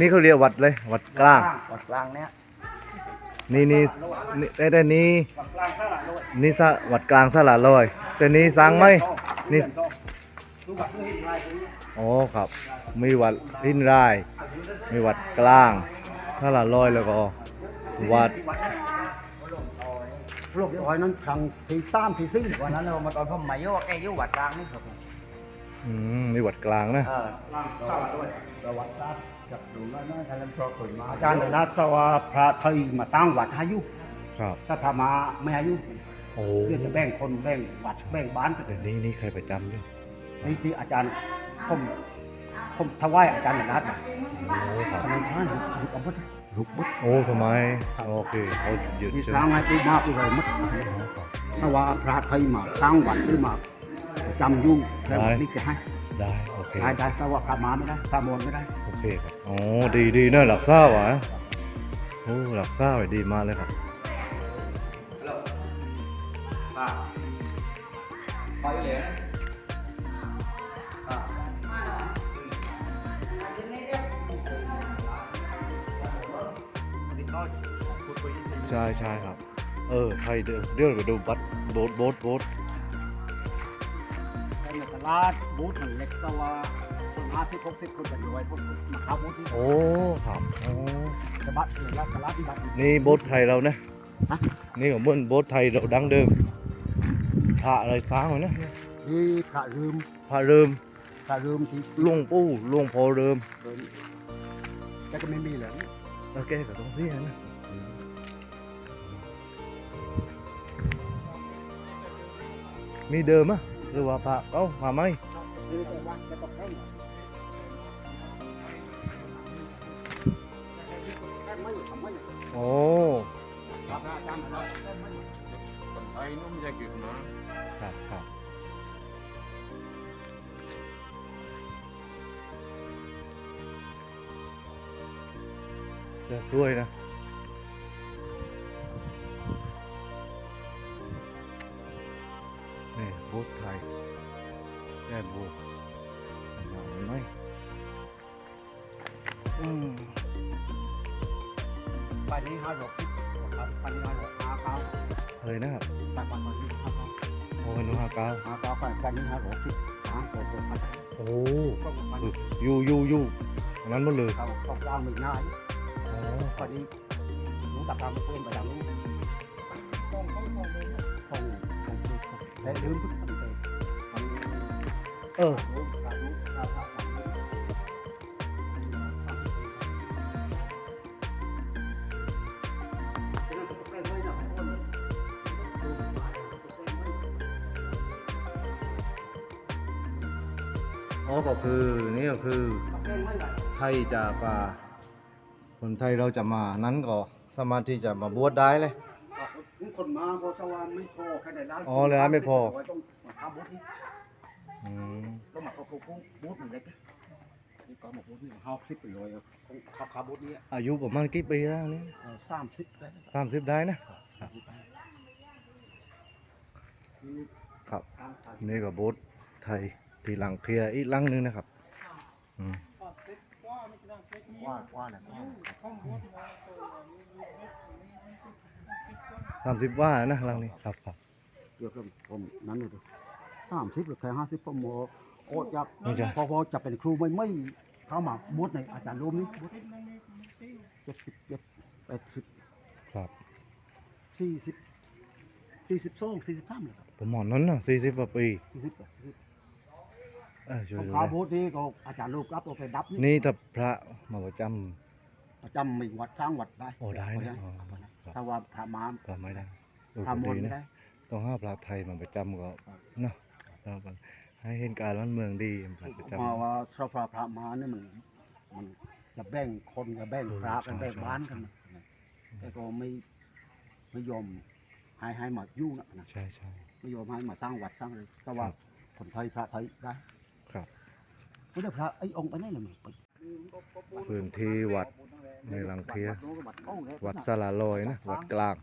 นี่เขาเรียกวัดเลยวัดกลาง วัดกลางเนี่ยนี่นี่นี่แต่แต่นี้วัดกลางเท่าไหร่ด้วยนี่สะวัดกลางสละลอยแต่นี้สร้างไหมนี่รู้บัตรผู้เห็นลายตรงนี้อ๋อครับ มีวัดทินราย มีวัดกลางสละลอยแล้วก็วัดโลกร้อยนั้นครั้งที่สามที่สี่วันนั้นเรามาตอนพ่อใหม่โยกแกโยกวัดกลางนี่ครับผมอืมมีวัดกลางนะเออกลางเท่าไหร่ด้วยประวั ติศาสตร์จับดูแล้วนะท่านลำชอเคยมาอาจารย์เลยนะสว่าพระไทยมาสร้างวัดให้อยุครับ ถ้าพระมาไม่ให้อยุโอ้เพื่อจะแบ่งคนแบ่งวัดแบ่งบ้านกันเดี๋ยวนี้นี่ใครประจำอยู่นี่ที่อาจารย์ผมผมถวายอาจารย์นัดนะโอ้ครับฉะนั้นท่านหยุดเอาพุทธลุกบุตรโอ้ทำไมโอเคเขาหยุดที่ใช่สร้างไหมให้ปีมาปีเลยมัดอ๋อครับถ้าว่าพระไทยมาสร้างวัดขึ้นมาจำยุ่งแล้ววัดนี้จะให้ได้โอเค ได้ได้สว่าพระมาไม่ได้พระมนไม่ได้โอ เคครับ อ๋อ ดีดีนะหลักทราบวะโอ้หลักทราบดีมากเลยครับป้าไปเลยป้าใช่ใช่ครับ เออ ใครเดี๋ยวเดี๋ยวไปดูบัตรโบสโบสโบสในตลาดบูธหนึ่งเล็กก็ว่าคน ห้าสิบหกสิบคนเป็นรวยพวกมาค้าบูธนี่โอ้ครับโอ้ตลาดเลยละตลาดที่บัตรนี่โบสไทยเรานะฮะ นี่ของมันโบสไทยเราดั้งเดิมพระอะไรสร้างไว้นะนี่พระลืมพระเริมพระลืมที่หลวงปู่หลวงพ่อเริมเดินแต่ก็ไม่มีเลยโอเคก็ต้องเสียนะมีเดิมอะหรือว่าพระเอ้ามาไหม นี่ ข่งไม่ทำไม่โอ้ครับอาจารย์เราคนไทยนุ่มจะกินนะ ครับครับจะสวยนะ นี่บูธไทยแค่บูธมาไหมอืม ปันนี้ห้าดอกครับปันนี้ห้าดอกห้าเก้าเฮ้ยนะครับปันปันปันนี้ห้าเก้าโอ้ยนุ่งห้าเก้าห้าเก้าปันปันนี้ห้าดอกสิบห้าดอกปันโอ้ก็ปันยูยูยูอันนั้นหมดเลยเขาเขาจ้างไม่ง่ายโอ้ปันนี้หนูตัดตามเพื่อนไปดังนู้นต้องต้องต้องเลยต้องต้องแต่ลืมพึ่งตั้งแต่ปันเออ อ๋อก็คือนี่ก็คือไทยจะมาคนไทยเราจะมานั้นก็สามารถที่จะมาบวชได้เลยคนมาพอสว่างไม่พอแค่ไหนได้อ๋อเลยนะไม่พอต้องมาทำบูธนี่อืมต้องมาเขาเขาบูธหนึ่งเล็กนี่ก็มาบูธนี่ห้าสิบไปเลยเขาขาบูธนี้อายุประมาณกี่ปีแล้วนี่สามสิบได้สามสิบได้นะครับนี่ก็โบสถ์ไทย ที่หลังเคลียร์อีกหลังหนึงนะครับอืมว่าว่าแหละสามสิบว่านะหลังนี้ครับครับเดี๋ยวผมนั้นเลยสามสิบหรือแค่ห้าสิบผมโอ้จะนี่จ้ะพอพอจะเป็นครูไม่ไม่เข้ามาบูธในอาจารย์รวมนี้บูธเจ็ดสิบเจ็ดแปดสิบครับสี่สิบสี่สิบสองสี่สิบสามเลยครับผมหมอนนั้นนะสี่สิบกว่าปีสี่สิบแปดสิบ เออช่วยดูขานะบูธนี่ก็อาจารย์รูปรับเอาไปดับนี่นี่ถ้าพระมาประจ ประจำมีวัดสร้างวัดได้โอ้ได้นะขออ๋อให้ครับถ้าว่าพระมามำก็ไม่ได้เออพระมก็นดีไม่นะ ได้ ต้องห้าพระไทยมาประจำก็ครับ เนาะเราก็ให้เห็นการบ้านเมืองดีพระประจมาว่าชอบพระพระมาเนี่ยมันมันจะแบ่งคนกับแบ่งพระกันแบ่งบ้านกันนะแต่ก็ไม่ไม่ยอมให้ให้มายุ่งนะนะใช่ใช่ ไม่ยอมให้มาสร้างวัดสร้างอะไรแต่ว่าครับ คนไทยพระไทยได้ ครับไม่ได้พระไอ้องค์ไปไหนเลยมันพื้นที่วัดในหลังเคลียร์วัดโอ้เลยวัดสลาลอยนะ วัดกลาง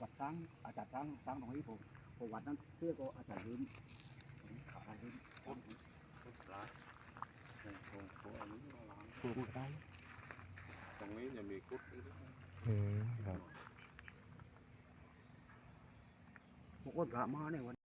วัดสร้างอาจารย์สร้างสร้างตรงนี้ผมผมวัดนั้นเพื่อก็อาจารย์ลืมอาจารย์ลืมครูก็ได้รงนี้จะมีกุดอืมครับพวกคนพระมาเนี่ยวัน